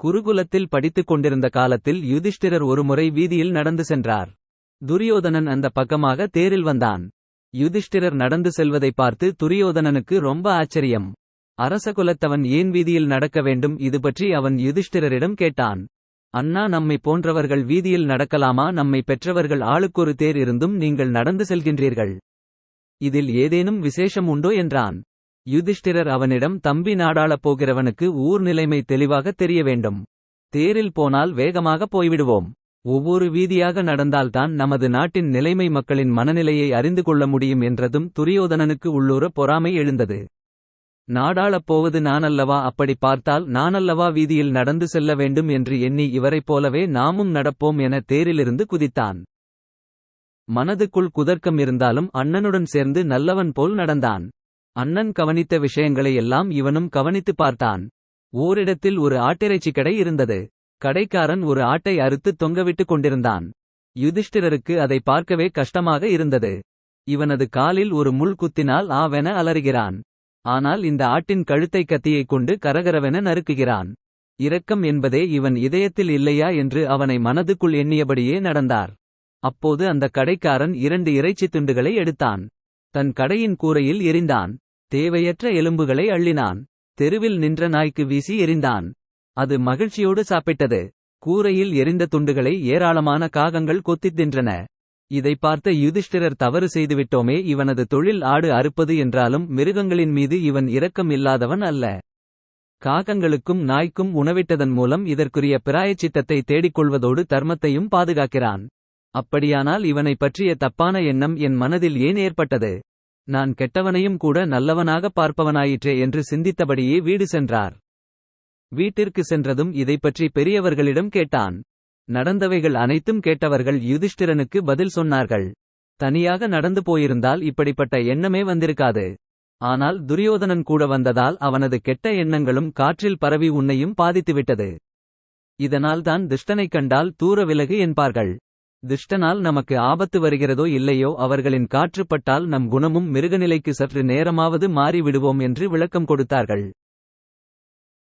குருகுலத்தில் படித்துக் கொண்டிருந்த காலத்தில் யுதிஷ்டிரர் ஒருமுறை வீதியில் நடந்து சென்றார். துரியோதனன் அந்த பக்கமாக தேரில் வந்தான். யுதிஷ்டிரர் நடந்து செல்வதை பார்த்து துரியோதனனுக்கு ரொம்ப ஆச்சரியம். அரசகுலத்தவன் ஏன் வீதியில் நடக்க வேண்டும் இது பற்றி அவன் யுதிஷ்டிரரிடம் கேட்டான். அண்ணா நம்மை போன்றவர்கள் வீதியில் நடக்கலாமா நம்மை பெற்றவர்கள் ஆளுக்கொரு தேர் இருந்தும் நீங்கள் நடந்து செல்கின்றீர்கள். இதில் ஏதேனும் விசேஷம் உண்டோ என்றான். யுதிஷ்டிரர் அவனிடம் தம்பி நாடாளப் போகிறவனுக்கு ஊர் நிலைமை தெளிவாக தெரிய வேண்டும். தேரில் போனால் வேகமாக போய்விடுவோம். ஒவ்வொரு வீதியாக நடந்தால்தான் நமது நாட்டின் நிலைமை மக்களின் மனநிலையை அறிந்து கொள்ள முடியும் என்றதும் துரியோதனனுக்கு உள்ளூர பொறாமை எழுந்தது. நாடாளப் போவது நானல்லவா அப்படி பார்த்தால் நானல்லவா வீதியில் நடந்து செல்ல வேண்டும் என்று எண்ணி இவரைப் போலவே நாமும் நடப்போம் என தேரிலிருந்து குதித்தான். மனதுக்குள் குதர்க்கம் இருந்தாலும் அண்ணனுடன் சேர்ந்து நல்லவன் போல் நடந்தான். அண்ணன் கவனித்த விஷயங்களை எல்லாம் இவனும் கவனித்துப் பார்த்தான். ஓரிடத்தில் ஒரு ஆட்டிறைச்சிக் கடை இருந்தது. கடைக்காரன் ஒரு ஆட்டை அறுத்து தொங்கவிட்டுக் கொண்டிருந்தான். யுதிஷ்டிரருக்கு அதை பார்க்கவே கஷ்டமாக இருந்தது. இவனது காலில் ஒரு முள் குத்தினால் ஆவென அலறுகிறான். ஆனால் இந்த ஆட்டின் கழுத்தை கத்தியைக் கொண்டு கரகரவென நறுக்குகிறான். இரக்கம் என்பதே இவன் இதயத்தில் இல்லையா என்று அவனை மனதுக்குள் எண்ணியபடியே நடந்தார். அப்போது அந்த கடைக்காரன் இரண்டு இறைச்சித் துண்டுகளை எடுத்தான். தன் கடையின் கூரையில் எறிந்தான். தேவையற்ற எலும்புகளை அள்ளினான். தெருவில் நின்ற நாய்க்கு வீசி எறிந்தான். அது மகிழ்ச்சியோடு சாப்பிட்டது. கூரையில் எரிந்த துண்டுகளை ஏராளமான காகங்கள் கொத்தித் தின்றன. இதை பார்த்த யுதிஷ்டிரர் தவறு செய்துவிட்டோமே இவனது தொழில் ஆடு அறுப்பது என்றாலும் மிருகங்களின் மீது இவன் இரக்கம் இல்லாதவன் அல்ல. காகங்களுக்கும் நாய்க்கும் உணவிட்டதன் மூலம் இதற்குரிய பிராயச்சித்தத்தை தேடிக்கொள்வதோடு தர்மத்தையும் பாதுகாக்கிறான். அப்படியானால் இவனை பற்றிய தப்பான எண்ணம் என் மனதில் ஏன் ஏற்பட்டது. நான் கெட்டவனையும் கூட நல்லவனாகப் பார்ப்பவனாயிற்றே என்று சிந்தித்தபடியே வீடு சென்றார். வீட்டிற்கு சென்றதும் இதைப்பற்றி பெரியவர்களிடம் கேட்டான். நடந்தவைகள் அனைத்தும் கேட்டவர்கள் யுதிஷ்டிரனுக்கு பதில் சொன்னார்கள். தனியாக நடந்து போயிருந்தால் இப்படிப்பட்ட எண்ணமே வந்திருக்காது. ஆனால் துரியோதனன் கூட வந்ததால் அவனது கெட்ட எண்ணங்களும் காற்றில் பரவி உன்னையும் பாதித்துவிட்டது. இதனால்தான் திஷ்டனைக் கண்டால் தூர விலகு என்பார்கள். திஷ்டனால் நமக்கு ஆபத்து வருகிறதோ இல்லையோ அவர்களின் காற்றுப்பட்டால் நம் குணமும் மிருகநிலைக்கு சற்று நேரமாவது மாறிவிடுவோம் என்று விளக்கம் கொடுத்தார்கள்.